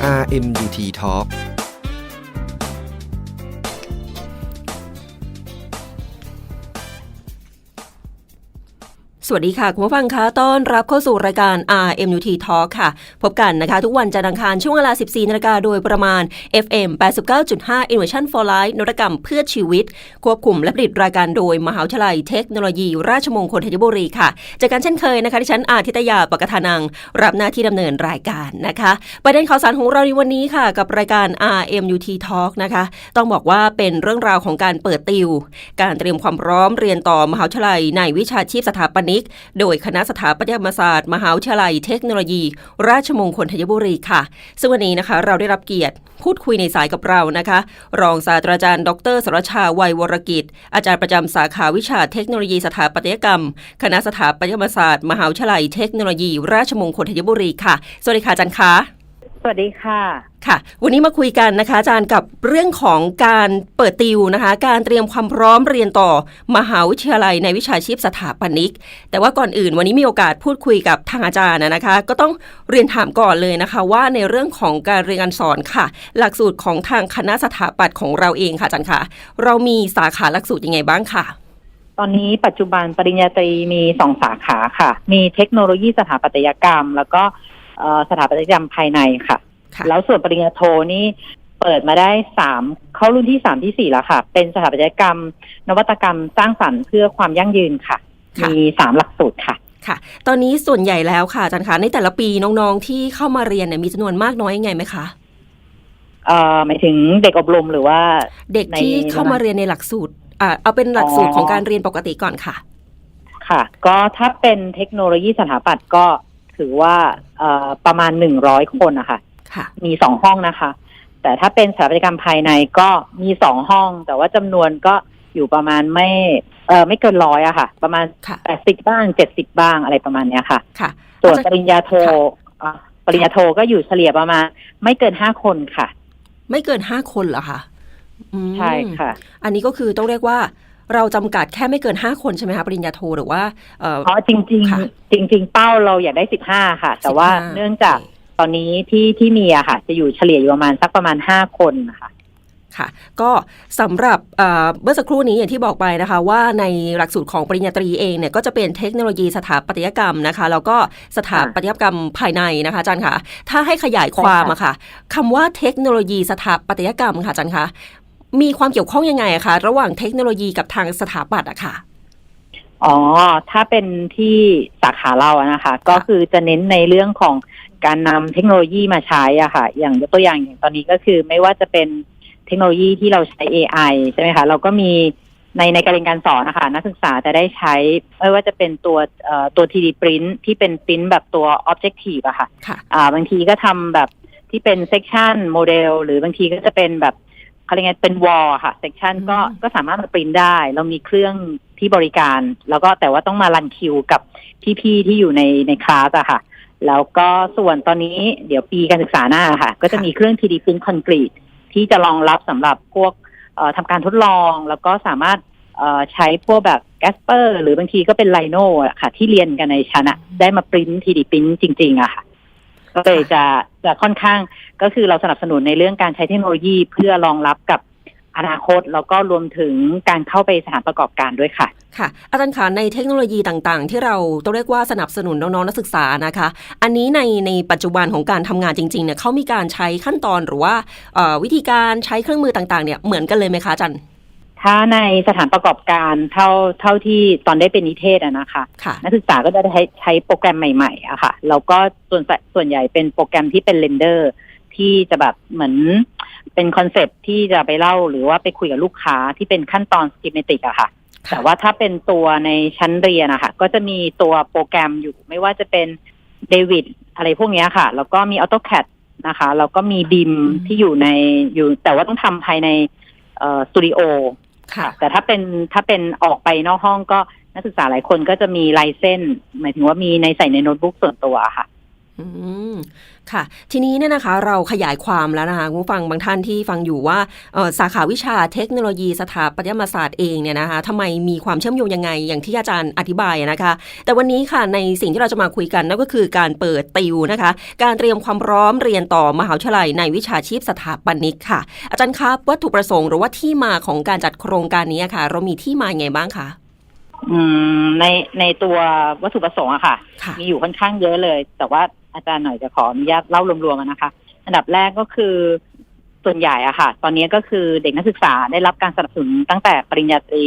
RMUT Talk สวัสดีค่ะ คุณผู้ฟังคะต้อนรับเข้าสู่รายการ RMUT Talk ค่ะ พบกันนะคะ ทุกวันจันทร์อังคารช่วงเวลา 14นาฬิกาโดยประมาณ FM 89.5 Innovation for Life นวัตกรรมเพื่อชีวิต ควบคุมและผลิตรายการโดย มหาวิทยาลัยเทคโนโลยี ราชมงคลธัญบุรีค่ะ จากกันเช่นเคยนะคะที่ฉันอาทิตยาปกทานัง รับหน้าที่ดำเนินรายการนะคะ ประเด็นข่าวสารของเราในวันนี้ค่ะ กับรายการ RMUT Talk นะคะ ต้องบอกว่าเป็นเรื่องราวของการเปิดติว การเตรียมความพร้อมเรียนต่อมหาวิทยาลัยในวิชาชีพสถาปนิกโดยคณะสถาปัตยมศาสตร์ มหาวิทยาลัยเทคโนโลยี ราชมงคลธัญบุรีค่ะ ซึ่งวันนี้นะคะเราได้รับเกียรติพูดคุยในสายกับเรานะคะ รองศาสตราจารย์ ดรสรชาวัยวรกิจ อาจารย์ประจำสาขาวิชาเทคโนโลยีสถาปัตยกรรม คณะสถาปัตยมศาสตร์ มหาวิทยาลัยเทคโนโลยี ราชมงคลธัญบุรีค่ะ สวัสดีค่ะอาจารย์คะ สวัสดีค่ะ ค่ะ วันนี้มาคุยกันนะคะอาจารย์กับเรื่องของการเปิดติวนะคะ การเตรียมความพร้อมเรียนต่อมหาวิทยาลัยในวิชาชีพสถาปนิก แต่ว่าก่อนอื่นวันนี้มีโอกาสพูดคุยกับทางอาจารย์นะคะ ก็ต้องเรียนถามก่อนเลยนะคะ ว่าในเรื่องของการเรียนการสอนค่ะ หลักสูตรของทางคณะสถาปัตย์ของเราเองค่ะอาจารย์คะเรามีสาขาหลักสูตรยังไงบ้างค่ะตอนนี้ปัจจุบันปริญญาตรีมีสองสาขาค่ะ มีเทคโนโลยีสถาปัตยกรรม แล้วก็สถาปัตยกรรมภายในค่ะ แล้วส่วนปริญญาโทนี่เปิดมาได้สามเข้ารุ่นที่สามที่สี่แล้วค่ะ เป็นสถาปัตยกรรม นวัตกรรมสร้างสรรค์เพื่อความยั่งยืนค่ะค่ะ มีสามหลักสูตรค่ะค่ะ ตอนนี้ส่วนใหญ่แล้วค่ะอาจารย์คะในแต่ละปีน้องๆที่เข้ามาเรียนเนี่ยมีจำนวนมากน้อยยังไงไหมคะเอ่อหมายถึงเด็กอบรมหรือว่า เด็กที่ในเข้ามาเรียนในหลักสูตรอ่าเอาเป็นหลักสูตรอ๋อของการเรียนปกติก่อนค่ะ ค่ะ ก็ถ้าเป็นเทคโนโลยีสถาปัตย์ก็ถือว่าเอ่อประมาณหนึ่งร้อยคนนะคะ ค่ะมีมีสองห้องนะคะ แต่ถ้าเป็นสถาปัตยกรรมภายในก็มีสองห้อง แต่ว่าจำนวนก็อยู่ประมาณไม่เออไม่เกินร้อยอะค่ะ ประมาณค่ะแปดสิบบ้างเจ็ดสิบบ้างอะไรประมาณเนี้ยค่ะ ค่ะ ส่วนอาจารย์ปริญญาโทค่ะอะปริญญาโทก็อยู่เฉลี่ยประมาณไม่เกินห้าคนค่ะ ไม่เกินห้าคนเหรอคะอืมใช่ค่ะ อันนี้ก็คือต้องเรียกว่าเราจำกัดแค่ไม่เกินห้าคนใช่ไหมคะปริญญาโทหรือว่าเอ่อเพราะจริงค่ะๆจริง ๆ เป้าเราอยากได้สิบห้าค่ะ แต่ว่า15เนื่องจาก ตอนนี้ที่ที่มีอะค่ะ จะอยู่เฉลี่ยอยู่ประมาณสักประมาณห้าคนนะคะค่ะก็สำหรับเอ่อเมื่อสักครู่นี้อย่างที่บอกไปนะคะ ว่าในหลักสูตรของปริญญาตรีเองเนี่ยก็จะเป็นเทคโนโลยีสถาปัตยกรรมนะคะ แล้วก็สถาปัตยกรรมภายในนะคะอาจารย์คะถ้าให้ขยายความอะค่ะคำว่าเทคโนโลยีสถาปัตยกรรมค่ะอาจารย์คะมีความเกี่ยวข้องยังไงอะคะระหว่างเทคโนโลยีกับทางสถาปัตย์อะค่ะอ๋อถ้าเป็นที่สาขาเราอะนะคะ ก็คือจะเน้นในเรื่องของ การนำเทคโนโลยีมาใช้อะค่ะ อย่างยกตัวอย่างอย่างตอนนี้ก็คือไม่ว่าจะเป็นเทคโนโลยีที่เราใช้ AI ใช่ไหมคะ เราก็มีในในการเรียนการสอนนะคะนักศึกษาจะได้ใช้ไม่ว่าจะเป็นตัวเอ่อตัว 3D print ที่เป็น print แบบตัว objective อะค่ะค่ะอ่าบางทีก็ทำแบบที่เป็นเซ c ชันโมเดลหรือบางทีก็จะเป็นแบบเขาเรียกไงเป็นวอลค่ะเซ c ชันก็อืมก็สามารถมาปริ้นได้ เรามีเครื่องที่บริการ แล้วก็แต่ว่าต้องมารันคิวกับพี่ ๆ ที่อยู่ในในคลาสอะค่ะ แล้วก็ส่วนตอนนี้เดี๋ยวปีการศึกษาหน้าค่ะ ก็จะมีเครื่อง 3D print concrete ที่จะรองรับสำหรับพวกเอ่อทำการทดลองแล้วก็สามารถเอ่อใช้พวกแบบแกสเปอร์ หรือบางทีก็เป็นไลโนอะค่ะ ที่เรียนกันในชั้นอะได้มาปริ้น 3D print จริง ๆอะค่ะ ก็เลยจะจะค่อนข้างก็คือเราสนับสนุนในเรื่องการใช้เทคโนโลยีเพื่อรองรับกับ อนาคตแล้วก็รวมถึงการเข้าไปสถานประกอบการด้วยค่ะ ค่ะ อาจารย์คะในเทคโนโลยีต่างๆ ที่เราต้องเรียกว่าสนับสนุนน้องๆนักศึกษานะคะ อันนี้ในในปัจจุบันของการทำงานจริงๆเนี่ยเขามีการใช้ขั้นตอนหรือว่าเอ่อวิธีการใช้เครื่องมือต่างๆเนี่ยเหมือนกันเลยไหมคะอาจารย์ถ้าในสถานประกอบการเท่าเท่าที่ตอนได้เป็นนิเทศอะนะคะค่ะนักศึกษาก็จะได้ใช้ใช้โปรแกรมใหม่ๆอะค่ะแล้วก็ส่วนใหญ่ส่วนใหญ่เป็นโปรแกรมที่เป็นเรนเดอร์ที่จะแบบเหมือน เป็นคอนเซปต์ที่จะไปเล่าหรือว่าไปคุยกับลูกค้าที่เป็นขั้นตอนสกิมเมติกอะค่ะค่ะ แต่ว่าถ้าเป็นตัวในชั้นเรียนอะค่ะก็จะมีตัวโปรแกรมอยู่ไม่ว่าจะเป็นเดวิดอะไรพวกเนี้ยค่ะ แล้วก็มี AutoCAD นะคะแล้วก็มีบิมที่อยู่ในอยู่แต่ว่าต้องทำภายในเอ่อสตูดิโอค่ะ แต่ถ้าเป็นถ้าเป็นออกไปนอกห้องก็นักศึกษาหลายคนก็จะมีลายเส้น หมายถึงว่ามีในใส่ในโน้ตบุ๊กส่วนตัวค่ะอืม ค่ะ ทีนี้เนี่ยนะคะเราขยายความแล้วนะคะคุณผู้ฟังบางท่านที่ฟังอยู่ว่าเอ่อสาขาวิชาเทคโนโลยีสถาปัตยศาสตร์เองเนี่ยนะคะทำไมมีความเชื่อมโยงยังไงอย่างที่อาจารย์อธิบายนะคะ แต่วันนี้ค่ะในสิ่งที่เราจะมาคุยกันนั่นก็คือการเปิดติวนะคะ การเตรียมความพร้อมเรียนต่อมหาวิทยาลัยในวิชาชีพสถาปนิกค่ะ อาจารย์ครับวัตถุประสงค์หรือว่าที่มาของการจัดโครงการนี้ค่ะ เรามีที่มาอย่างไงบ้างคะอืมในในตัววัตถุประสงค์อะค่ะค่ะ มีอยู่ค่อนข้างเยอะเลย แต่ว่า อาจารย์หน่อยจะขออนุญาตเล่ารวมๆกันนะคะ อันดับแรกก็คือส่วนใหญ่อะค่ะ ตอนนี้ก็คือเด็กนักศึกษาได้รับการสนับสนุนตั้งแต่ปริญญาตรี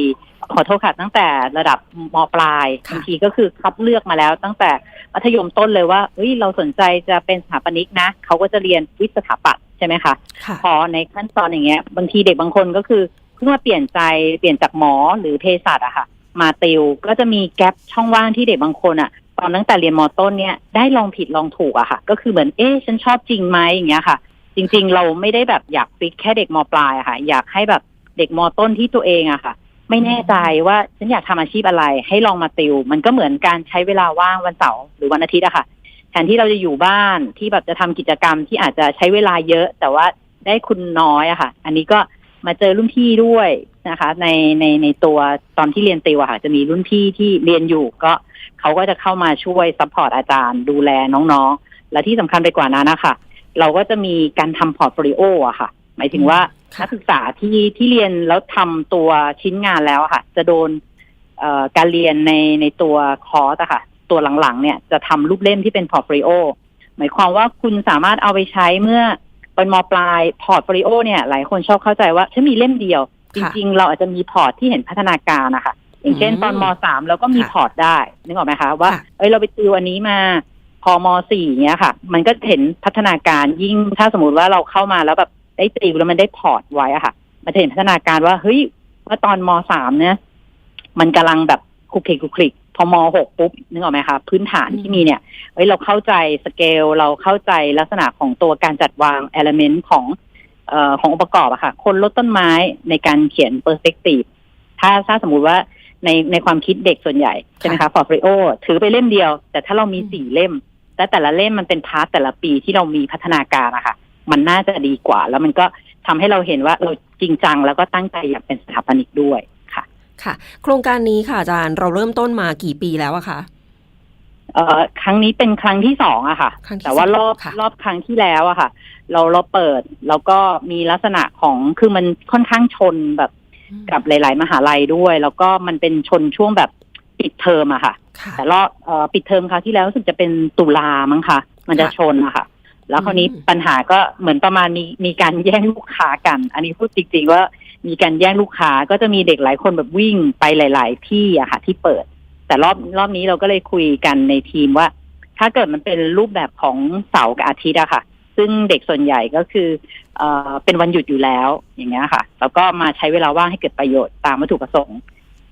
ขอโทษค่ะตั้งแต่ระดับมปลายค่ะบางทีก็คือคัดเลือกมาแล้ว ตั้งแต่มัธยมต้นเลยว่าเฮ้ยเราสนใจจะเป็นสถาปนิกนะเขาก็จะเรียนวิศวสถาปัตย์ใช่ไหมคะค่ะพอในขั้นตอนอย่างเงี้ย บางทีเด็กบางคนก็คือเพิ่งมาเปลี่ยนใจเปลี่ยนจากหมอหรือเภสัชอะค่ะ มาติวก็จะมีแกลบช่องว่างที่เด็กบางคนอะ ตอนตั้งแต่เรียนมต้นเนี่ยได้ลองผิดลองถูกอะค่ะ ก็คือเหมือนเอ๊ะฉันชอบจริงไหมอย่างเงี้ยค่ะ จริง ๆ เราไม่ได้แบบอยากฟิกแค่เด็กมปลายอะค่ะ อยากให้แบบเด็กมต้นที่ตัวเองอะค่ะ ไม่แน่ใจว่าฉันอยากทำอาชีพอะไร ให้ลองมาติว มันก็เหมือนการใช้เวลาว่างวันเสาร์หรือวันอาทิตย์อะค่ะแทนที่เราจะอยู่บ้านที่แบบจะทำกิจกรรมที่อาจจะใช้เวลาเยอะ แต่ว่าได้คุณน้อยอะค่ะ อันนี้ก็ มาเจอรุ่นพี่ด้วยนะคะ ในในในตัวตอนที่เรียนติวอะค่ะ จะมีรุ่นพี่ที่เรียนอยู่ก็เขาก็จะเข้ามาช่วยซัพพอร์ตอาจารย์ดูแลน้องๆ และที่สำคัญไปกว่านั้นนะคะเราก็จะมีการทำพอร์ตโฟลิโออะค่ะ หมายถึงว่าค่ะนักศึกษาที่ที่เรียนแล้วทำตัวชิ้นงานแล้วอะค่ะ จะโดนเอ่อการเรียนในในตัวคอร์สอะค่ะ ตัวหลังๆ เนี่ยจะทำรูปเล่มที่เป็นพอร์ตโฟลิโอหมายความว่าคุณสามารถเอาไปใช้เมื่อ เป็นมปลายพอร์ตโฟลิโอเนี่ยหลายคนชอบเข้าใจว่าฉันมีเล่มเดียวจค่ะริง ๆ เราอาจจะมีพอร์ตที่เห็นพัฒนาการนะคะอย่างเช่นอืมตอนมสามเราก็มีค่ะพอร์ตได้นึกออกไหมคะว่าค่ะเอ้ยเราไปติวอันนี้มาพอมสี่เนี้ยค่ะ มันก็เห็นพัฒนาการยิ่งถ้าสมมติว่าเราเข้ามาแล้วแบบได้ติวแล้วมันได้พอร์ตไว้อะค่ะ มันจะเห็นพัฒนาการว่าเฮ้ยว่าตอนมสามเนี่ยมันกำลังแบบคลุกคลิกคลุกคลิกพ อมหกปุ๊บนึกออกไหมคะพื้นฐานที่มีเนี่ยเฮ้ยเราเข้าใจสเกลเราเข้าใจลักษณะของตัวการจัดวางเอลเมนต์ของเอ่อขององค์ประกอบอะค่ะ คนลดต้นไม้ในการเขียนเปอร์สเปกทีฟถ้าถ้าสมมุติว่าในในความคิดเด็กส่วนใหญ่ ใช่ไหมคะฟอร์ฟริโอถือไปเล่มเดียว แต่ถ้าเรามีสี่เล่ม และแต่ละเล่มมันเป็นพาร์ทแต่ละปีที่เรามีพัฒนาการอะค่ะ มันน่าจะดีกว่า แล้วมันก็ทำให้เราเห็นว่าเราจริงจังแล้วก็ตั้งใจอยากเป็นสถาปนิกด้วย ค่ะค่ะ โครงการนี้ค่ะอาจารย์เราเริ่มต้นมากี่ปีแล้วอะคะเอ่อครั้งนี้เป็นครั้งที่สองอะค่ะครั้งที่แต่ว่ารอบสองค่ะรอบครั้งที่แล้วอะค่ะ เราเราเปิดแล้วก็มีลักษณะของคือมันค่อนข้างชนแบบกับหลาย ๆ มหาลัยด้วย แล้วก็มันเป็นชนช่วงแบบปิดเทอมอะค่ะค่ะแต่รอบเอ่อปิดเทอมคราวที่แล้วรู้สึกจะเป็นตุลามั้งคะมันจะค่ะชนอะค่ะ แล้วคราวนี้อืมปัญหาก็เหมือนประมาณมีมีการแย่งลูกค้ากัน อันนี้พูดจริง ๆ ว่า มีการแย่งลูกค้าก็จะมีเด็กหลายคนแบบวิ่งไปหลาย ๆ ที่อะค่ะที่เปิด แต่รอบรอบนี้เราก็เลยคุยกันในทีมว่า ถ้าเกิดมันเป็นรูปแบบของเสาร์กับอาทิตย์อะค่ะ ซึ่งเด็กส่วนใหญ่ก็คือเอ่อเป็นวันหยุดอยู่แล้วอย่างเงี้ยค่ะ แล้วก็มาใช้เวลาว่างให้เกิดประโยชน์ตามวัตถุประสงค์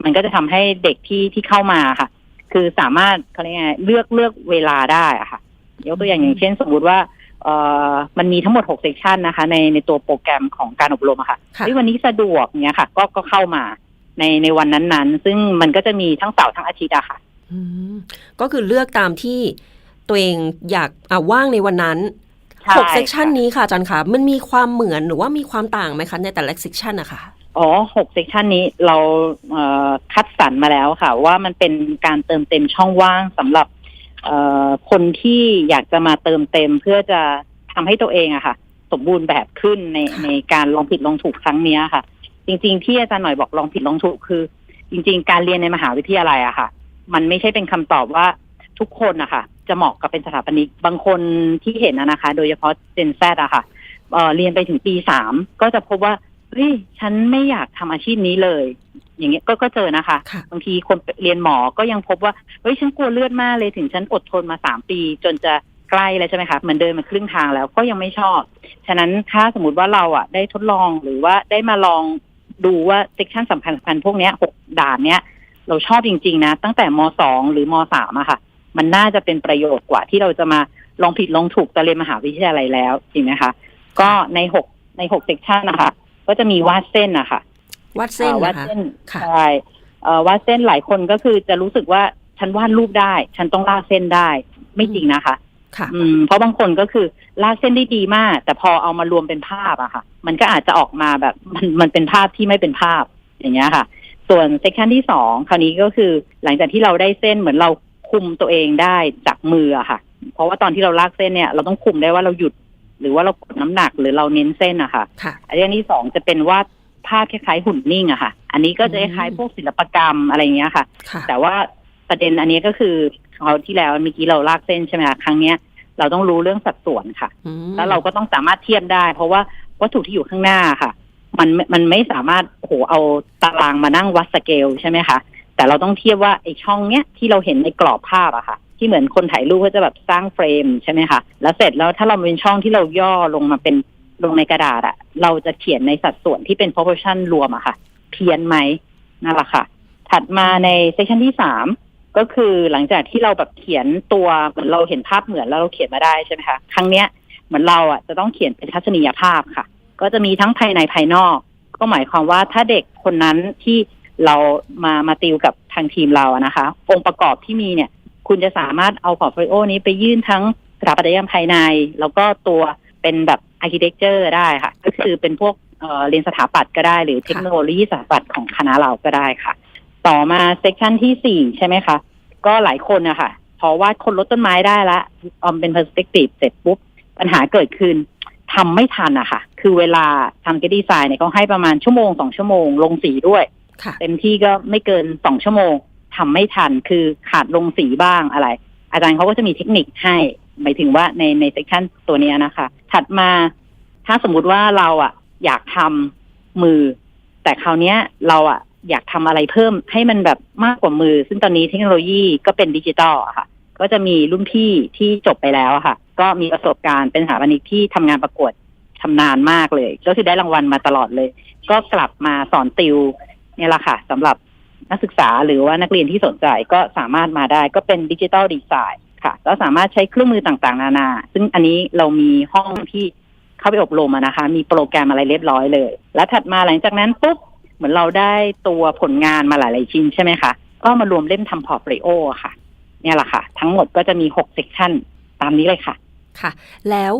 มันก็จะทำให้เด็กที่ที่เข้ามาค่ะ คือสามารถเขาเรียกไงเลือกเลือกเวลาได้อะค่ะยกตัวอย่างอย่างเช่น สมมุติว่า มันมีทั้งหมดหกเซสชันนะคะ ในในตัวโปรแกรมของการอบรมอะค่ะค่ะเฮ้ยวันนี้สะดวกเนี้ยค่ะ ก็ก็เข้ามาในในวันนั้นๆ ซึ่งมันก็จะมีทั้งเสาร์ทั้งอาทิตย์อะค่ะอืมก็คือเลือกตามที่ตัวเองอยากอ่าว่างในวันนั้นใช่หกเซกชันค่ะนี้ค่ะอาจารย์คะมันมีความเหมือนหรือว่ามีความต่างไหมคะในแต่ละเซกชันอะค่ะอ๋อหกเซกชันนี้เราเอ่อคัดสรรมาแล้วค่ะ ว่ามันเป็นการเติมเต็มช่องว่างสำหรับเอ่อ คนที่อยากจะมาเติมเต็มเพื่อจะทำให้ตัวเองอะค่ะ สมบูรณ์แบบขึ้นในในการลองผิดลองถูกครั้งเนี้ยค่ะ จริง ๆ ที่อาจารย์หน่อยบอกลองผิดลองถูกคือ จริง ๆ การเรียนในมหาวิทยาลัยอะค่ะ มันไม่ใช่เป็นคำตอบว่าทุกคนอะค่ะจะเหมาะกับเป็นสถาปนิกบางคนที่เห็นอะนะคะ โดยเฉพาะเจนแซดอะค่ะเเรียนไปถึงปีสามก็จะพบว่าเฮ้ยฉันไม่อยากทำอาชีพนี้เลย อย่างเงี้ยก็ก็เจอนะคะค่ะบางทีคนเรียนหมอก็ยังพบว่าเฮ้ยฉันกลัวเลือดมากเลยถึงฉันอดทนมาสามปี จนจะใกล้แล้วใช่ไหมคะเหมือนเดินมาครึ่งทางแล้วก็ยังไม่ชอบ ฉะนั้นถ้าสมมติว่าเราอะได้ทดลองหรือว่าได้มาลองดูว่าเซกชันสำคัญสำคัญพวกเนี้ยหกด่านเนี้ยเราชอบจริง ๆ นะ ตั้งแต่มสองหรือมสามอะค่ะ มันน่าจะเป็นประโยชน์กว่าที่เราจะมาลองผิดลองถูกตอนเรียนมหาวิทยาลัยแล้วจริงไหมคะ ก็ในหกในหกเซกชันนะคะก็จะมีวาดเส้นนะคะ วัดเส้นอ่อวาดนะคะเส้นค่ะใช่เอ่อวาดเส้นหลายคนก็คือจะรู้สึกว่าฉันวาดรูปได้ ฉันต้องลากเส้นได้ ไม่จริงนะคะค่ะอืมเพราะบางคนก็คือลากเส้นได้ดีมาก แต่พอเอามารวมเป็นภาพอะค่ะ มันก็อาจจะออกมาแบบมันมันเป็นภาพที่ไม่เป็นภาพอย่างเงี้ยค่ะ ส่วนเซสชันที่สองคราวนี้ก็คือหลังจากที่เราได้เส้นเหมือนเราคุมตัวเองได้จากมืออะค่ะ เพราะว่าตอนที่เราลากเส้นเนี่ย เราต้องคุมได้ว่าเราหยุด หรือว่าเรากดน้ำหนักหรือเราเน้นเส้นอะค่ะค่ะอันที่สองจะเป็นวาด ภาพคล้ายๆหุ่นนิ่งอะค่ะ อันนี้ก็จะคล้ายๆพวกศิลปกรรมอะไรอย่างเงี้ยค่ะค่ะ แต่ว่าประเด็นอันนี้ก็คือคราวที่แล้วเมื่อกี้เราลากเส้นใช่ไหมคะครั้งเนี้ยเราต้องรู้เรื่องสัดส่วนค่ะอืมแล้วเราก็ต้องสามารถเทียบได้ เพราะว่าวัตถุที่อยู่ข้างหน้าค่ะ มันมันไม่สามารถโอ้โหเอาตารางมานั่งวัดสเกลใช่ไหมคะแต่เราต้องเทียบว่าไอ้ช่องเนี้ยที่เราเห็นในกรอบภาพอะค่ะ ที่เหมือนคนถ่ายรูปก็จะแบบสร้างเฟรมใช่ไหมคะแล้วเสร็จแล้วถ้าเราเป็นช่องที่เราย่อลงมาเป็น ลงในกระดาษอะเราจะเขียนในสัดส่วนที่เป็น proportion รวมอะค่ะ เพี้ยนไหมนั่นแหละค่ะ ถัดมาในเซสชันที่สามก็คือหลังจากที่เราแบบเขียนตัวเหมือนเราเห็นภาพเหมือนแล้วเราเขียนมาได้ใช่ไหมคะครั้งเนี้ยเหมือนเราอะจะต้องเขียนเป็นทัศนียภาพค่ะ ก็จะมีทั้งภายในภายนอก ก็หมายความว่าถ้าเด็กคนนั้นที่เรามามาติวกับทางทีมเราอะนะคะ องค์ประกอบที่มีเนี่ย คุณจะสามารถเอาพอร์ตโฟลิโอนี้ไปยื่นทั้งสถาปัตยกรรมภายใน แล้วก็ตัวเป็นแบบ อาร์เคเต็กเจอร์ได้ค่ะ ก็คือเป็นพวกเอ่อเรียนสถาปัตย์ก็ได้ หรือเทคโนโลยีสถาปัตย์ของคณะเราก็ได้ค่ะ ต่อมาเซกชันที่สี่ใช่ไหมคะ ก็หลายคนอะค่ะพอวาดคนลดต้นไม้ได้ละออมเป็น perspective เสร็จปุ๊บ ปัญหาเกิดขึ้นทำไม่ทันอะค่ะ คือเวลาทำเกดีไซน์เนี่ยเขาให้ประมาณชั่วโมงสองชั่วโมง ลงสีด้วยค่ะเต็มที่ก็ไม่เกินสองชั่วโมงทำไม่ทัน คือขาดลงสีบ้างอะไร อาจารย์เขาก็จะมีเทคนิคให้ หมายถึงว่าในในเซสชันตัวนี้นะคะ ถัดมาถ้าสมมุติว่าเราอะ อยากทำมือ แต่คราวเนี้ยเราอะอยากทำอะไรเพิ่มให้มันแบบมากกว่ามือ ซึ่งตอนนี้เทคโนโลยีก็เป็นดิจิตอลอะค่ะ ก็จะมีรุ่นพี่ที่จบไปแล้วค่ะ ก็มีประสบการณ์เป็นสถาปนิกที่ทำงานประกวดชำนาญมากเลย ก็คือได้รางวัลมาตลอดเลย ก็กลับมาสอนติว เนี่ยแหละค่ะสำหรับ นักศึกษาหรือว่านักเรียนที่สนใจก็สามารถมาได้ก็เป็นดิจิตอลดีไซน์ค่ะก็สามารถใช้เครื่องมือต่างๆ นานา ซึ่งอันนี้เรามีห้องที่เข้าไปอบรมนะคะ มีโปรแกรมอะไรเรียบร้อยเลย แล้วถัดมาหลังจากนั้นปุ๊บเหมือนเราได้ตัวผลงานมาหลาย ๆ ชิ้นใช่ไหมคะก็มารวมเล่มทำพอร์ตโฟลิโอค่ะ เนี่ยแหละค่ะ ทั้งหมดก็จะมีหกเซกชันตามนี้เลยค่ะ ค่ะ แล้ว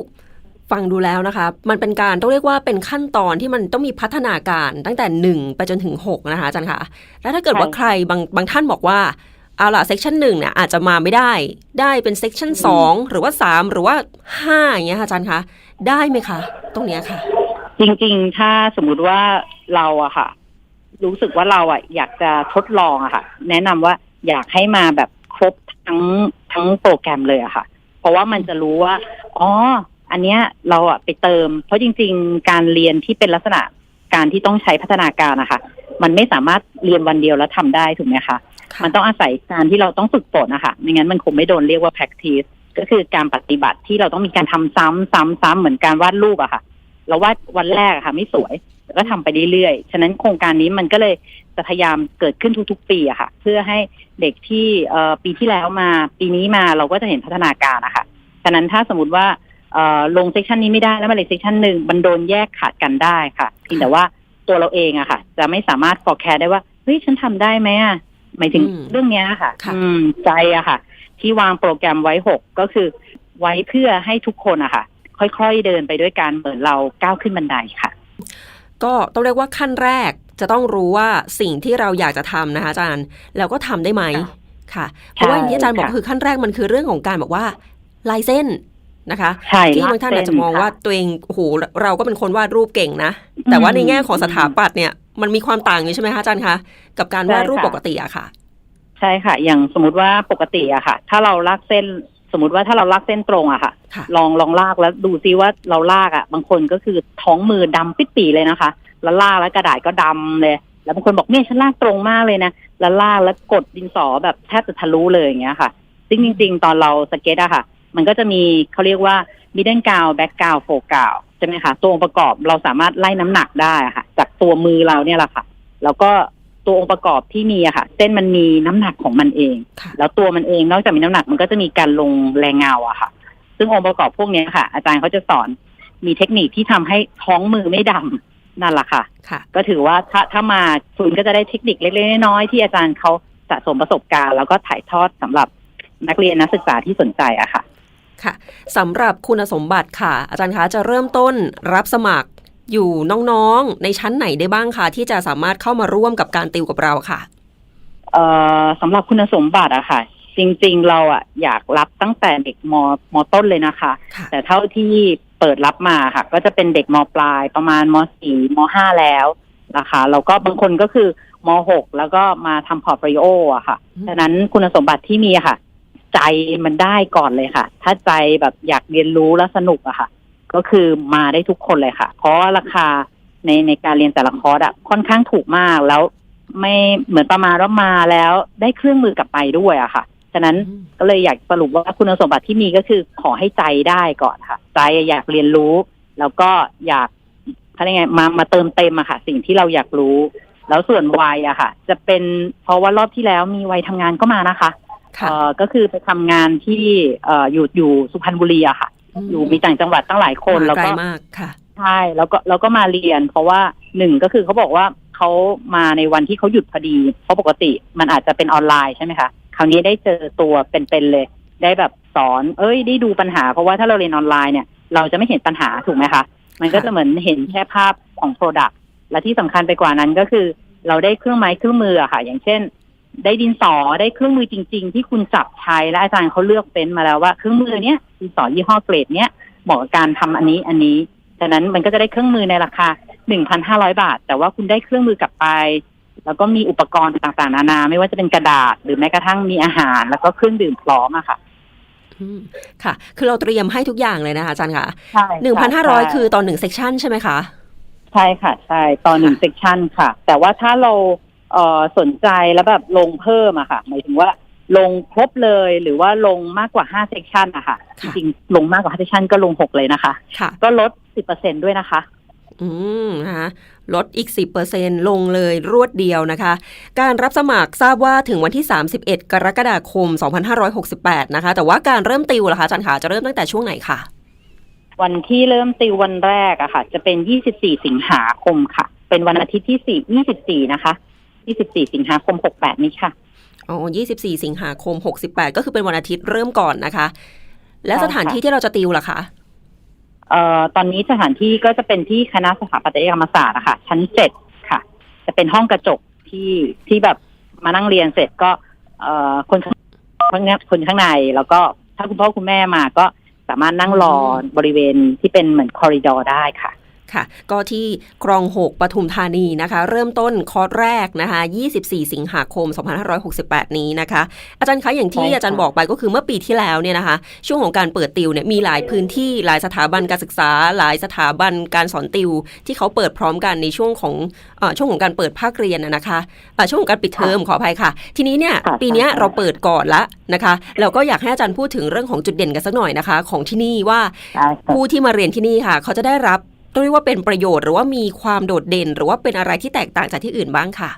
ฟังดูแล้วนะคะ มันเป็นการต้องเรียกว่าเป็นขั้นตอนที่มันต้องมีพัฒนาการตั้งแต่หนึ่งไปจนถึงหกนะคะอาจารย์คะแล้วถ้าเกิดว่าใช่ใครบางบางท่านบอกว่าเอาล่ะเซกชันหนึ่งเนี่ยอาจจะมาไม่ได้ ได้เป็นเซกชันสองหรือว่าสามหรือว่าห้าอย่างเงี้ยค่ะอาจารย์คะได้ไหมคะ ตรงเนี้ยค่ะ จริงๆ ถ้าสมมุติว่าเราอะค่ะ รู้สึกว่าเราอะอยากจะทดลองอะค่ะ แนะนำว่าอยากให้มาแบบครบทั้งทั้งโปรแกรมเลยอะค่ะ เพราะว่ามันจะรู้ว่าอ๋อ อันเนี้ยเราอะไปเติม เพราะจริง ๆ การเรียนที่เป็นลักษณะการที่ต้องใช้พัฒนาการนะคะมันไม่สามารถเรียนวันเดียวแล้วทำได้ถูกไหมคะค่ะมันต้องอาศัยการที่เราต้องฝึกฝนนะคะไม่งั้นมันคงไม่โดนเรียกว่า practice ก็คือการปฏิบัติที่เราต้องมีการทำซ้ำซ้ำซ้ำเหมือนการวาดรูปอะค่ะ เราวาดวันแรกอะค่ะ ไม่สวยแล้วก็ทำไปเรื่อยๆ ฉะนั้นโครงการนี้มันก็เลยจะพยายามเกิดขึ้นทุกๆ ปีอะค่ะ เพื่อให้เด็กที่เอ่อปีที่แล้วมา ปีนี้มาเราก็จะเห็นพัฒนาการอะค่ะฉะนั้นถ้าสมมติว่าเอ่อ ลงเซสชันนี้ไม่ได้แล้วมาเลยเซสชันหนึ่งมันโดนแยกขาดกันได้ค่ะเพียงแต่ว่าตัวเราเองอะค่ะ จะไม่สามารถ forecast ได้ว่าเฮ้ยฉันทำได้ไหมอะหมายถึงอืมเรื่องเนี้ยค่ะค่ะ อืมใจอะค่ะ ที่วางโปรแกรมไว้หกก็คือ ไว้เพื่อให้ทุกคนอะค่ะ ค่อยๆเดินไปด้วยกันเหมือนเราก้าวขึ้นบันไดค่ะ ก็ต้องเรียกว่าขั้นแรกจะต้องรู้ว่าสิ่งที่เราอยากจะทำนะคะอาจารย์ แล้วก็ทำได้ไหมค่ะค่ะ เพราะว่าอย่างที่อาจารย์บอกค่ะคือขั้นแรกมันคือเรื่องของการบอกว่าลายเส้น นะคะใช่ที่ลกบางท่านอาจจะมองเส้นว่าค่ตัวเองโอ้โหเราก็เป็นคนวาดรูปเก่งนะ แต่ว่าในแง่ของสถาปัตย์เนี่ย มันมีความต่างอยู่ใช่ไหมคะอาจารย์คะกับการวาดรูปใช่ค่ะปกติอะค่ะ ใช่ค่ะ อย่างสมมติว่าปกติอะค่ะ ถ้าเราลากเส้นสมมติว่าถ้าเราลากเส้นตรงอะค่ะค่ะลองลองลากแล้วดูซิว่าเราลากอะบางคนก็คือท้องมือดำปิดปีเลยนะคะ แล้วลากแล้วกระดาษก็ดำเลย แล้วบางคนบอกเนี่ยฉันลากตรงมากเลยนะแล้วลากแล้วกดดินสอแบบแทบจะทะลุเลยอย่างเงี้ยค่ะซึ่งจริง ๆ ตอนเราสเก็ตอะค่ะ มันก็จะมีเขาเรียกว่า middle ground back ground fore ground ใช่ไหมคะตัวองค์ประกอบเราสามารถไล่น้ำหนักได้อะค่ะ จากตัวมือเราเนี่ยแหละค่ะ แล้วก็ตัวองค์ประกอบที่มีอะค่ะ เส้นมันมีน้ำหนักของมันเองค่ะแล้วตัวมันเองนอกจากมีน้ำหนักมันก็จะมีการลงแรงเงาอะค่ะ ซึ่งองค์ประกอบพวกเนี้ยค่ะ อาจารย์เขาจะสอนมีเทคนิคที่ทำให้ท้องมือไม่ดำนั่นแหละค่ะค่ะ ก็ถือว่าถ้าถ้ามาคุณก็จะได้เทคนิคเล็กๆน้อยๆที่อาจารย์เขาสะสมประสบการณ์ แล้วก็ถ่ายทอดสำหรับนักเรียนนักศึกษาที่สนใจอะค่ะ ค่ะสำหรับคุณสมบัติค่ะ อาจารย์คะจะเริ่มต้นรับสมัครอยู่น้องๆ ในชั้นไหนได้บ้างคะที่จะสามารถเข้ามาร่วมกับการติวกับเราค่ะเอ่อสำหรับคุณสมบัติอะค่ะ จริงๆ เราอะอยากรับตั้งแต่เด็กมมต้นเลยนะคะค่ะแต่เท่าที่เปิดรับมาค่ะ ก็จะเป็นเด็กมปลายประมาณมสี่มห้าแล้วนะคะแล้วก็บางคนก็คือมหกแล้วก็มาทำพอร์ตโฟลิโออะค่ะอืมฉะนั้นคุณสมบัติที่มีอะค่ะ ใจมันได้ก่อนเลยค่ะ ถ้าใจแบบอยากเรียนรู้และสนุกอะค่ะ ก็คือมาได้ทุกคนเลยค่ะ เพราะว่าราคาในในการเรียนแต่ละคอร์สอะค่อนข้างถูกมากแล้วไม่เหมือนประมาณว่ามาแล้วได้เครื่องมือกลับไปด้วยอะค่ะ ฉะนั้นอืมก็เลยอยากสรุปว่าคุณสมบัติที่มีก็คือขอให้ใจได้ก่อนค่ะ ใจอยากเรียนรู้ แล้วก็อยากเขาเรียกไงมามาเติมเต็มอะค่ะ สิ่งที่เราอยากรู้ แล้วส่วนวัยอะค่ะ จะเป็นเพราะว่ารอบที่แล้วมีวัยทำงานก็มานะคะค่ะเอ่อ ก็คือไปทำงานที่เอ่ออยู่อยู่สุพรรณบุรีอะค่ะ อยู่มีต่างจังหวัดตั้งหลายคนมาแล้วไกลก็มากค่ะใช่แล้วก็แล้วก็มาเรียน เพราะว่าหนึ่งก็คือเขาบอกว่าเขามาในวันที่เขาหยุดพอดี เพราะปกติมันอาจจะเป็นออนไลน์ใช่ไหมคะคราวนี้ได้เจอตัวเป็นๆเลย ได้แบบสอน เอ้ยได้ดูปัญหา เพราะว่าถ้าเราเรียนออนไลน์เนี่ย เราจะไม่เห็นปัญหาถูกไหมคะ มันก็จะเหมือนเห็นแค่ภาพของ Product และที่สำคัญไปกว่านั้นก็คือ เราได้เครื่องไม้เครื่องมืออะค่ะ อย่างเช่น ได้ดินสอได้เครื่องมือจริง ๆ ที่คุณจับใช้และอาจารย์เขาเลือกเฟ้นมาแล้วว่าเครื่องมือเนี้ยดินสอยี่ห้อเกรดเนี้ยเหมาะกับการทำอันนี้อันนี้ฉะนั้นมันก็จะได้เครื่องมือในราคา1,500บาท แต่ว่าคุณได้เครื่องมือกลับไป แล้วก็มีอุปกรณ์ต่างๆ นานา ไม่ว่าจะเป็นกระดาษ หรือแม้กระทั่งมีอาหาร แล้วก็เครื่องดื่มพร้อมอะค่ะอืมค่ะ คือเราเตรียมให้ทุกอย่างเลยนะคะอาจารย์ค่ะใช่หนึ่งพันห้าร้อยคือตอนหนึ่งเซกชันใช่ไหมคะ ใช่ค่ะ ใช่ตอนหนึ่งค่ะเซกชันค่ะ แต่ว่าถ้าเรา เอ่อสนใจแล้วแบบลงเพิ่มอะค่ะ หมายถึงว่าลงครบเลยหรือว่าลงมากกว่าห้าเซกชันอะค่ะจค่ะริงๆลงมากกว่าห้าเซกชันก็ลงหกเลยนะคะค่ะก็ลดสิบเปอร์เซ็นด้วยนะคะ อืมนะคะลดอีก 10%ลงเลยรวดเดียวนะคะ การรับสมัครทราบว่าถึงวันที่ 31 กรกฎาคม 2568 นะคะ แต่ว่าการเริ่มติวล่ะคะอาจารย์ขาจะเริ่มตั้งแต่ช่วงไหนคะ วันที่เริ่มติววันแรกอะค่ะ จะเป็น 24 สิงหาคมค่ะ เป็นวันอาทิตย์ที่ 4 24 นะคะ 24 สิงหาคม 68 นี้ค่ะอ๋อ24 สิงหาคม 68 ก็คือเป็นวันอาทิตย์เริ่มก่อนนะคะ และใช่สถานที่ที่เราจะติวล่ะคะเอ่อตอนนี้สถานที่ก็จะเป็นที่คณะสถาปัตยกรรมศาสตร์อะค่ะชั้นเจ็ดค่ะ จะเป็นห้องกระจกที่ที่แบบมานั่งเรียนเสร็จก็ เอ่อคนข้างคนข้างคนข้างในแล้วก็ถ้าคุณพ่อคุณแม่มาก็สามารถนั่งรอบริเวณที่เป็นเหมือนคอริดอร์ได้ค่ะ ค่ะ ก็ที่คลอง 6 ปทุมธานีนะคะ เริ่มต้นคอร์สแรกนะคะ 24 สิงหาคม 2568 นี้นะคะ อาจารย์คะอย่างที่ใช่ค่ะอาจารย์บอกไปก็คือเมื่อปีที่แล้วเนี่ยนะคะ ช่วงของการเปิดติวเนี่ยมีหลายพื้นที่หลายสถาบันการศึกษา หลายสถาบันการสอนติว ที่เขาเปิดพร้อมกันในช่วงของเออช่วงของการเปิดภาคเรียนนะนะคะเอ่อช่วงของการปิดเทอมขออภัยค่ะ ทีนี้เนี่ยค่ะปีเนี้ยค่ะเราเปิดก่อนละนะคะแล้วก็อยากให้อาจารย์พูดถึงเรื่องของจุดเด่นกันสักหน่อยนะคะ ของที่นี่ว่าได้ค่ะผู้ที่มาเรียนที่นี่ค่ะ เขาจะได้รับต้อง เรียกว่าเป็นประโยชน์หรือว่ามีความโดดเด่น หรือว่าเป็นอะไรที่แตกต่างจากที่อื่นบ้างค่ะ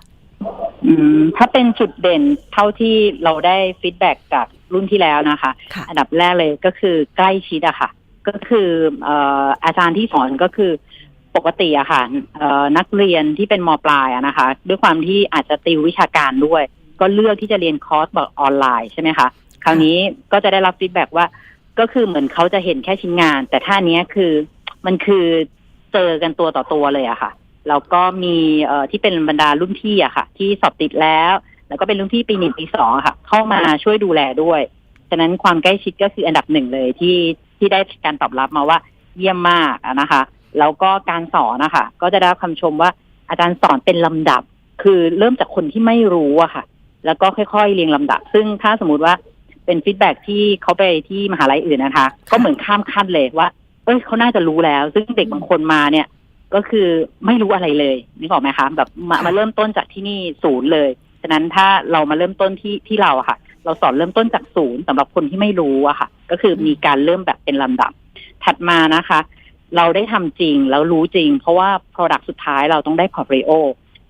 อืมถ้าเป็นจุดเด่นเท่าที่เราได้ฟีดแบ็กจากรุ่นที่แล้วนะคะค่ะอันดับแรกเลยก็คือใกล้ชิดอะค่ะ ก็คือเอ่ออาจารย์ที่สอนก็คือปกติอะค่ะเอ่อนักเรียนที่เป็นมปลายอะนะคะ ด้วยความที่อาจจะติววิชาการด้วย ก็เลือกที่จะเรียนคอร์สแบบออนไลน์ใช่ไหมคะ คราวนี้ก็จะได้รับฟีดแบ็กว่าก็คือเหมือนเขาจะเห็นแค่ชิ้นงาน แต่ท่านี้คือมันคือ เจอกันตัวต่อตัวเลยอะค่ะแล้วก็มีเอ่อที่เป็นบรรดารุ่นพี่อะค่ะ ที่สอบติดแล้ว แล้วก็เป็นรุ่นพี่ปีหนึ่งปีสองอะค่ะ เข้ามาช่วยดูแลด้วยฉะนั้นความใกล้ชิดก็คืออันดับหนึ่งเลยที่ที่ได้การตอบรับมาว่าเยี่ยมมากนะคะแล้วก็การสอนนะคะก็จะได้รับคำชมว่าอาจารย์สอนเป็นลำดับ คือเริ่มจากคนที่ไม่รู้อะค่ะ แล้วก็ค่อยๆเรียงลำดับ ซึ่งถ้าสมมติว่าเป็นฟีดแบ็ที่เขาไปที่มหาลัยอื่นนะคะ ก็เหมือนข้ามขั้นเลยว่า อ้ยเขาน่าจะรู้แล้ว ซึ่งเด็กบางคนมาเนี่ย ก็คือไม่รู้อะไรเลยนึกออกไหมคะแบบมาค่ะมาเริ่มต้นจากที่นี่ศูนย์เลยฉะนั้นถ้าเรามาเริ่มต้นที่ที่เราอะค่ะ เราสอนเริ่มต้นจากศูนย์สำหรับคนที่ไม่รู้อะค่ะ ก็คือมีการเริ่มแบบเป็นลำดับ ถัดมานะคะ เราได้ทำจริงแล้วรู้จริง เพราะว่า Product สุดท้ายเราต้องได้ Portfolio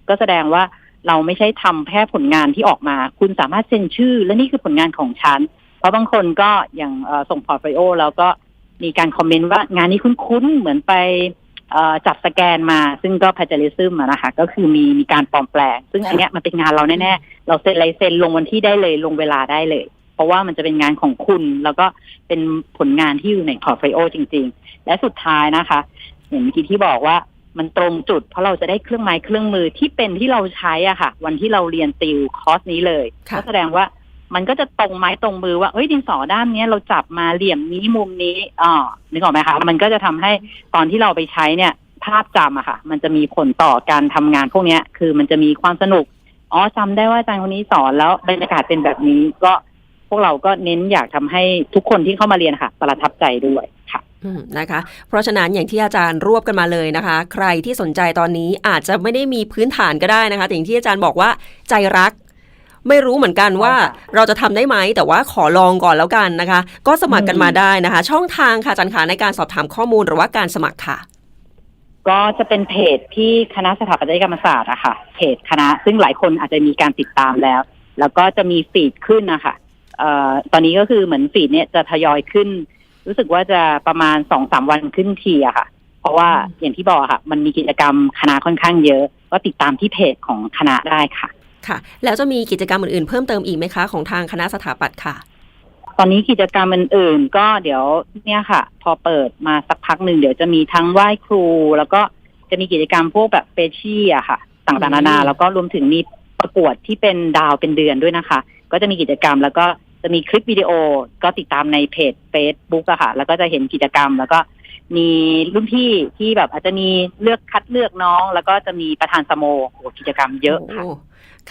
ก็แสดงว่าเราไม่ใช่ทำแค่ผลงานที่ออกมา คุณสามารถเซ็นชื่อ และนี่คือผลงานของฉัน เพราะบางคนก็อย่างเอ่อส่ง Portfolio แล้วก็ มีการคอมเมนต์ว่างานนี้คุ้นๆ เหมือนไปเอ่อจับสแกนมา ซึ่งก็ plagiarism อะนะคะ ก็คือมีมีการปลอมแปลง ซึ่งอันเนี้ยมันเป็นงานเราแน่ๆ เราเซ็นลายเซ็นลงวันที่ได้เลยลงเวลาได้เลยราะว่ามันจะเป็นงานของคุณ แล้วก็เป็นผลงานที่อยู่ในพอร์ตโฟลิโอจริง ๆ และสุดท้ายนะคะ อย่างเมื่อกี้ที่บอกว่ามันตรงจุด เพราะเราจะได้เครื่องไม้เครื่องมือที่เป็นที่เราใช้อะค่ะ วันที่เราเรียนติวคอร์สนี้เลยค่ะก็แสดงว่า มันก็จะตรงไม้ตรงมือว่าเอ้ยดินสอด้านเนี้ยเราจับมาเหลี่ยมนี้มุมนี้อ่านึกออกไหมคะมันก็จะทำให้ตอนที่เราไปใช้เนี่ย ภาพจำอะค่ะ มันจะมีผลต่อการทำงานพวกเนี้ย คือมันจะมีความสนุกอ๋อจำได้ว่าอาจารย์คนนี้สอนแล้วบรรยากาศเป็นแบบนี้ก็พวกเราก็เน้นอยากทำให้ทุกคนที่เข้ามาเรียนค่ะประทับใจด้วยค่ะนะคะ เพราะฉะนั้นอย่างที่อาจารย์รวบกันมาเลยนะคะ ใครที่สนใจตอนนี้อาจจะไม่ได้มีพื้นฐานก็ได้นะคะแต่อย่างที่อาจารย์บอกว่าใจรัก ไม่รู้เหมือนกันว่าค่ะเราจะทำได้ไหม แต่ว่าขอลองก่อนแล้วกันนะคะ ก็สมัครกันมาได้นะคะ ช่องทางค่ะอาจารย์คะในการสอบถามข้อมูลหรือว่าการสมัครค่ะ ก็จะเป็นเพจที่คณะสถาปัตยกรรมศาสตร์อะค่ะเพจคณะ ซึ่งหลายคนอาจจะมีการติดตามแล้ว แล้วก็จะมีฟีดขึ้นนะคะเอ่อตอนนี้ก็คือเหมือนฟีดเนี่ยจะทยอยขึ้น รู้สึกว่าจะประมาณสองสามวันขึ้นทีอะค่ะ เพราะว่าอืมอย่างที่บอกอะค่ะ มันมีกิจกรรมคณะค่อนข้างเยอะ ก็ติดตามที่เพจของคณะได้ค่ะ ค่ะ แล้วจะมีกิจกรรมอื่นๆ เพิ่มเติมอีกไหมคะของทางคณะสถาปัตย์ค่ะ ตอนนี้กิจกรรมอื่นๆ ก็เดี๋ยวเนี่ยค่ะ พอเปิดมาสักพักหนึ่งเดี๋ยวจะมีทั้งไหว้ครู แล้วก็จะมีกิจกรรมพวกแบบเฟชชี่อะค่ะ ต่างๆนานาอืมแล้วก็รวมถึงมีประกวดที่เป็นดาวเป็นเดือนด้วยนะคะ ก็จะมีกิจกรรมแล้วก็จะมีคลิปวิดีโอก็ติดตามในเพจ Facebook อะค่ะ แล้วก็จะเห็นกิจกรรมแล้วก็ มีรุ่นพี่ที่แบบอาจจะมีเลือกคัดเลือกน้อง แล้วก็จะมีประธานสโมโอ้กิจกรรมเยอะค่ะโ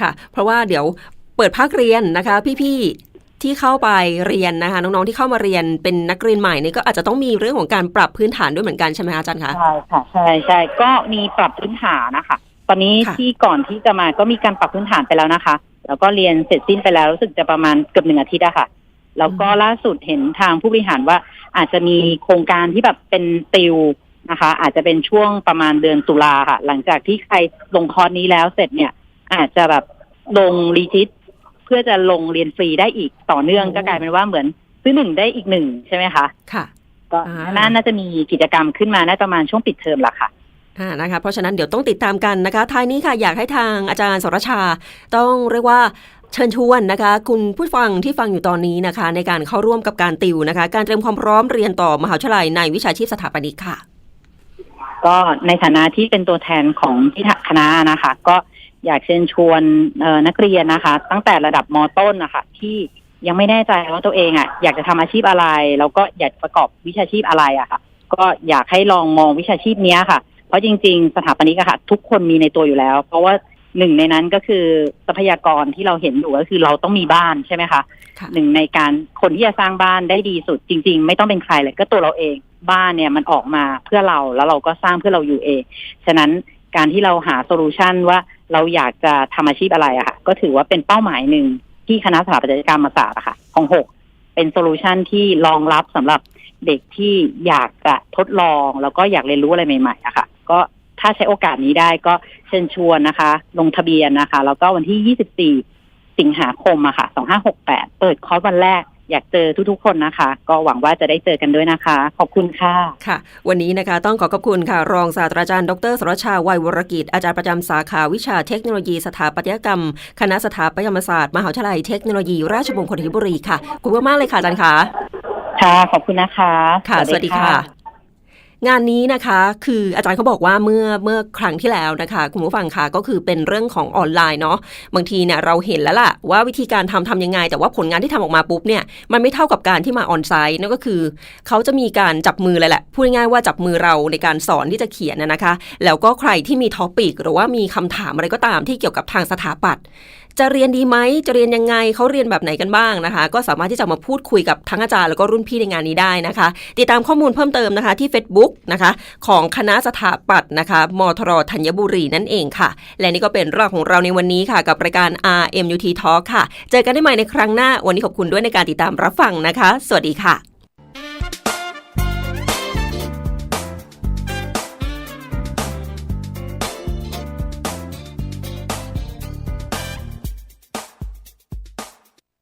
ค่ะ เพราะว่าเดี๋ยวเปิดภาคเรียนนะคะ พี่ๆที่เข้าไปเรียนนะคะ น้องๆที่เข้ามาเรียนเป็นนักเรียนใหม่นี่ก็อาจจะต้องมีเรื่องของการปรับพื้นฐานด้วยเหมือนกันใช่ไหมคะอาจารย์คะใช่ค่ะใช่ใช่ก็มีปรับพื้นฐานนะคะ ตอนนี้ค่ะที่ก่อนที่จะมาก็มีการปรับพื้นฐานไปแล้วนะคะ แล้วก็เรียนเสร็จสิ้นไปแล้วรู้สึกจะประมาณเกือบหนึ่งอาทิตย์อะค่ะ แล้วก็ล่าสุดเห็นทางผู้บริหารว่าอาจจะมีโครงการที่แบบเป็นติวนะคะ อาจจะเป็นช่วงประมาณเดือนตุลาค่ะ หลังจากที่ใครลงคอร์สนี้แล้วเสร็จเนี่ย อาจจะแบบลงรีทิตเพื่อจะลงเรียนฟรีได้อีกต่อเนื่องโอ้ก็กลายเป็นว่าเหมือนซื้อหนึ่งได้อีกหนึ่งใช่ไหมคะค่ะ ก็อ่าน่าน่าจะมีกิจกรรมขึ้นมาน่าประมาณช่วงปิดเทอมละค่ะอ่านะคะเพราะฉะนั้นเดี๋ยวต้องติดตามกันนะคะท้ายนี้ค่ะอยากให้ทางอาจารย์สรชา ต้องเรียกว่า เชิญชวนนะคะ คุณผู้ฟังที่ฟังอยู่ตอนนี้นะคะ ในการเข้าร่วมกับการติวนะคะ การเตรียมความพร้อมเรียนต่อมหาวิทยาลัยในวิชาชีพสถาปนิกค่ะ ก็ในฐานะที่เป็นตัวแทนของที่คณะนะคะ ก็อยากเชิญชวนนักเรียนนะคะ ตั้งแต่ระดับมต้นนะคะที่ยังไม่แน่ใจว่าตัวเองอะอยากจะทำอาชีพอะไร แล้วก็อยากประกอบวิชาชีพอะไรอะค่ะ ก็อยากให้ลองมองวิชาชีพเนี้ยค่ะ เพราะจริง ๆ สถาปนิกอะค่ะ ทุกคนมีในตัวอยู่แล้ว เพราะว่า หนึ่งในนั้นก็คือทรัพยากรที่เราเห็นอยู่ก็คือเราต้องมีบ้านใช่ไหมคะค่ะหนึ่งในการคนที่จะสร้างบ้านได้ดีสุดจริง ๆ ไม่ต้องเป็นใครเลยก็ตัวเราเอง บ้านเนี่ยมันออกมาเพื่อเราแล้วเราก็สร้างเพื่อเราอยู่เองฉะนั้นการที่เราหาโซลูชันว่าเราอยากจะทำอาชีพอะไรอะค่ะ ก็ถือว่าเป็นเป้าหมายหนึ่งที่คณะสถาปัตยกรรมศาสตร์อะค่ะ ของหกเป็นโซลูชันที่รองรับสำหรับเด็กที่อยากจะทดลองแล้วก็อยากเรียนรู้อะไรใหม่ๆอะค่ะ ก็ ถ้าใช้โอกาสนี้ได้ก็เชิญชวนนะคะ ลงทะเบียนนะคะ แล้วก็วันที่ 24 สิงหาคมอะค่ะ 2568 เปิดคอร์สวันแรกอยากเจอทุกๆ คนนะคะ ก็หวังว่าจะได้เจอกันด้วยนะคะ ขอบคุณค่ะค่ะ วันนี้นะคะต้องขอขอบคุณค่ะ รองศาสตราจารย์ดรสรชาวัยวรกิจ อาจารย์ประจำสาขาวิชาเทคโนโลยีสถาปัตยกรรม คณะสถาปัตยกรรมศาสตร์มหาวิทยาลัยเทคโนโลยีราชมงคลธัญบุรีค่ะขอบคุณมากๆเลยค่ะอาจารย์คะค่ะขอบคุณนะคะ ค่ะ สวัสดีค่ะ งานนี้นะคะคืออาจารย์เขาบอกว่าเมื่อเมื่อครั้งที่แล้วนะคะ คุณผู้ฟังคะก็คือเป็นเรื่องของออนไลน์เนาะบางทีเนี่ยเราเห็นแล้วล่ะว่าวิธีการทำทำยังไง แต่ว่าผลงานที่ทำออกมาปุ๊บเนี่ยมันไม่เท่ากับการที่มาออนไซต์นั่นก็คือเขาจะมีการจับมือเลยแหละพูดง่ายๆว่าจับมือเราในการสอนที่จะเขียนนะคะ แล้วก็ใครที่มีท็อปิกหรือว่ามีคำถามอะไรก็ตามที่เกี่ยวกับทางสถาปัตย์ จะเรียนดีไหมจะเรียนยังไงเขาเรียนแบบไหนกันบ้างนะคะ ก็สามารถที่จะมาพูดคุยกับทั้งอาจารย์แล้วก็รุ่นพี่ในงานนี้ได้นะคะ ติดตามข้อมูลเพิ่มเติมนะคะที่ Facebook นะคะของคณะสถาปัตย์นะคะมทรธัญบุรีนั่นเองค่ะ และนี่ก็เป็นเรื่องของเราในวันนี้ค่ะ กับรายการ RMUT Talk ค่ะ เจอกันได้ใหม่ในครั้งหน้าวันนี้ขอบคุณด้วยในการติดตามรับฟังนะคะ สวัสดีค่ะ